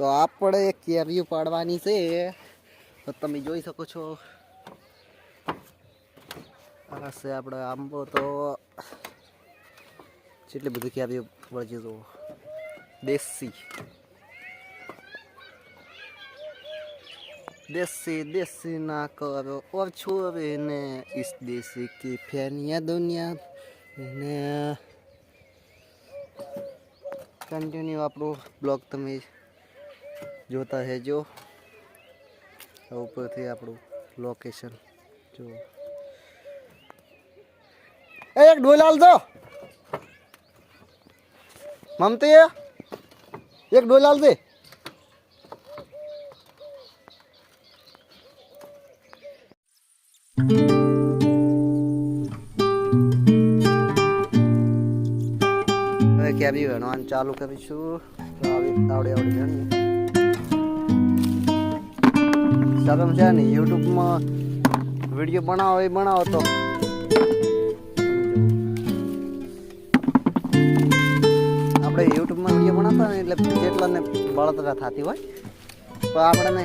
તો આપણે કેરીઓ પાડવાની છે. તો તમે જોઈ શકો છો. આ છે આપણે આંબો. તો જેટલી બધી કેરીઓ વળજી જુઓ દેશી. દેશી દેશી ના કરો. ઓર છોરે ને ઇસ દેશી की ફેનિયા દુનિયા. ને કન્ટિન્યુ આપણો બ્લોગ તમે જોતા રહેજો. ઉપરથી આપણું લોકેશન જો. એ એક ડોલ આલજો મમતી, એક ડોલ આલજે હવે કેરી વણવાનું ચાલુ કરીશું. આવડે આવડે જાણીએ શરમ છે ને, યુટ્યુબમાં વીડિયો બનાવો, એ બનાવો તો. આપણે યુટ્યુબમાં વીડિયો બનાવતા ને એટલે જેટલાને બળતરા થતી હોય, તો આપણે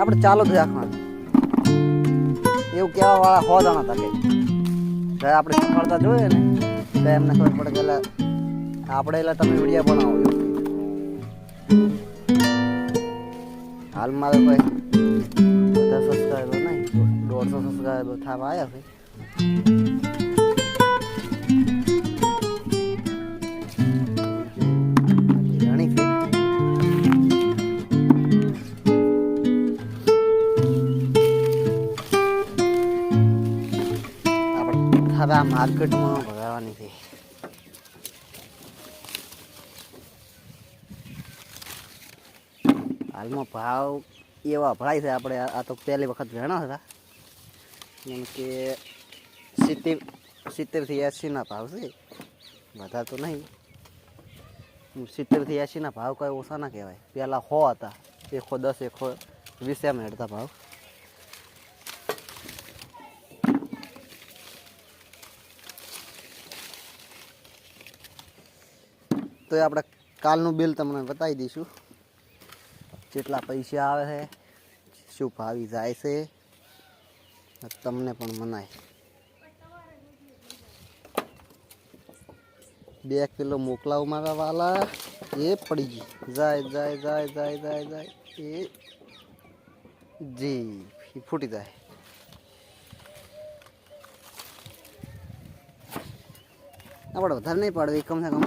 આપણે ચાલુ જ રાખવાનું. એવું કહેવા વાળા હો જાણા હતા કે આપણે સફળતા જોઈએ ને, તો એમને ખબર પડે કે આપણે એટલે તમે વીડિયો બનાવો. એવું તો કોઈ બધા સબસ્ક્રાઈબર નહીં. દોઢસો સબસ્ક્રાઈબર થવા આવ્યા છે. માર્કેટમાં ભરાવાની છે. હાલમાં ભાવ એવા ભરાય છે આપણે. આ તો પહેલી વખત વેણા હતા. જેમ કે સિત્તેર, સિત્તેરથી એંસીના ભાવ છે. બધા તો નહીં. સિત્તેરથી એંસીના ભાવ કોઈ ઓછા ના કહેવાય. પહેલાં સો હતા. એકસો દસ એકસો વીસ એમ હેડતા ભાવ. તો આપણે કાલનું બિલ તમને બતાવી દઈશું. કેટલા પૈસા આવે છે? શું ભાવી જાય છે? તમને પણ મનાય. બે કિલો મોકલાવ મારા વાલા. એ પડી ગઈ. જાય જાય જાય જાય જાય જાય. એ જી ફૂટી જાય. આપણે વધારે નહીં પાડવી. કમસે કમ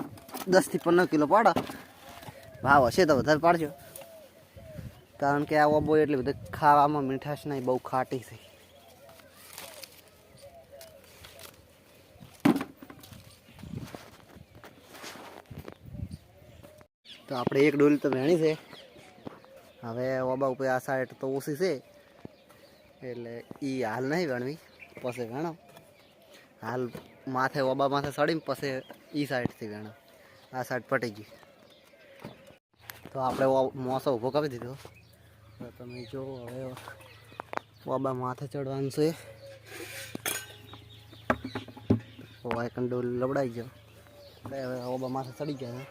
દસથી પંદર કિલો પાડો. ભાવ હશે તો વધારે પાડજો. કારણ કે આ ઓબો એટલે બધી ખાવામાં મીઠાશ નહીં, બહુ ખાટી છે. તો આપણે એક ડોલી તો વેણી છે. હવે ઓબા ઉપર આ સાઈડ તો ઓછી છે. એટલે એ હાલ નહીં વેણવી, પછી વેણો. હાલ માથે, ઓબા માથે સડીને પછી એ સાઈડથી વેણો. આ સાઈડ પટી ગઈ તો આપણે મોસો ઊભો કરી દીધો. તમે જો, હવે બાબા માથે ચડવાનું છે. ઓવા કંડોલ લબડાઈ ગયો. હવે ઓબા માથે ચડી ગયા છે.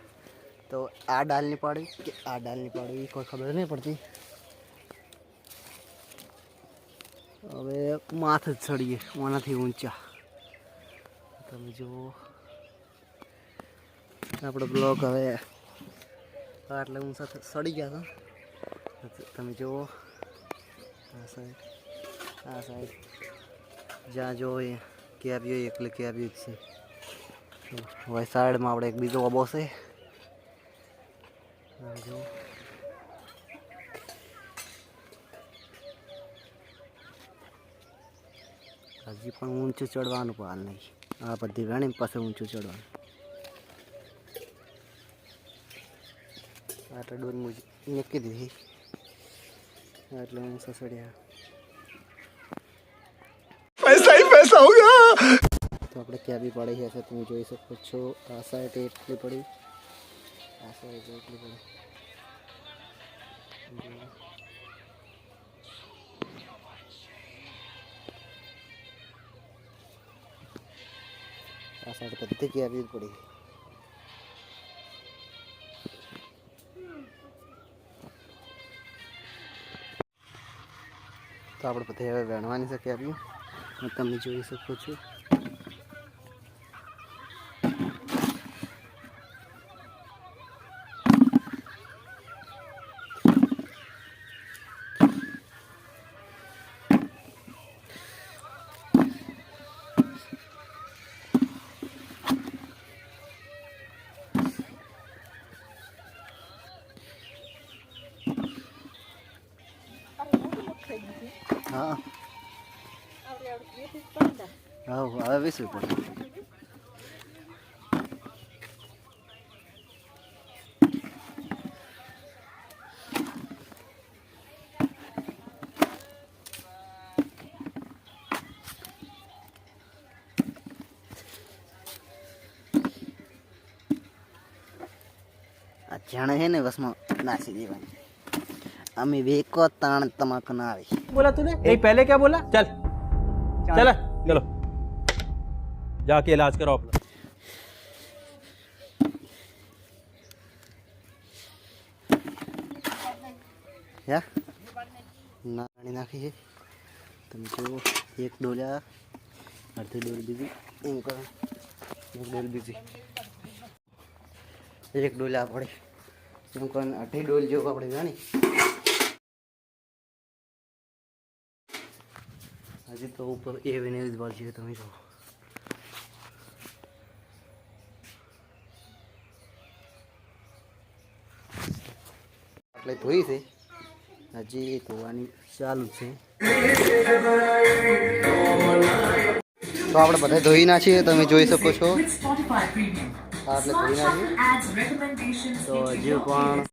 તો આ ડાલની પાડી કે આ ડાલની પાડી, એ કોઈ ખબર નહીં પડતી. હવે માથે જ ચડીએ ઓનાથી ઊંચા. તમે જુઓ. આપણો બ્લોક હવે આટલે ઊંચા ચડી ગયા છે. તમે જુઓ. આ સાઈડ. આ સાઈડ. જ્યાં જુઓ એ કેરીઓ એટલે કેરીઓ જ છે. વલસાડમાં આપણે એક બીજો અબો છે. હજી પણ ઊંચું ચડવાનું પણ હાલ નહીં. આ બધી વેણી પાસે ઊંચું ચડવાનું. આ ડોર મુજ મૂકી દીધી એટલે હું સસડિયા પૈસા હી પૈસા હોગા તો આપણે ક્યાં કેબી પડી હશે તમે જોઈ શકો છો આ સાઈડ એટલી પડી આ સાઈડ એટલી પડી આ સાઈડ બધી કેબી પડી તો આપણે બધે હવે વેણવાની છે કેરીઓ તમે જોઈ શકો છો. હા હા હવે વીસ રૂપિયા જાણે છે ને બસમાં નાસી દેવાની. અમે વેકો તાણ તમાક ના આવી बोला तूने नहीं पहले क्या बोला चल चल चलो जाके इलाज कराओ अपना યા નાની નાખી છે તમે જુઓ એક ડોલ્યા અડધી ડોલ બીજી એમ કરો એક ડોલ બીજી એક ડોલ આપણે એમ કરો અઢી ડોલ જેવું આપણે જાણી હજી તો ઉપર એ વિને જ છે તમે જો એટલે ધોઈ છે. હજી ધોવાની ચાલુ છે. તો આપણે બધા ધોઈ નાખીએ તમે જોઈ શકો છો. હા એટલે ધોઈ નાખીએ તો હજી પણ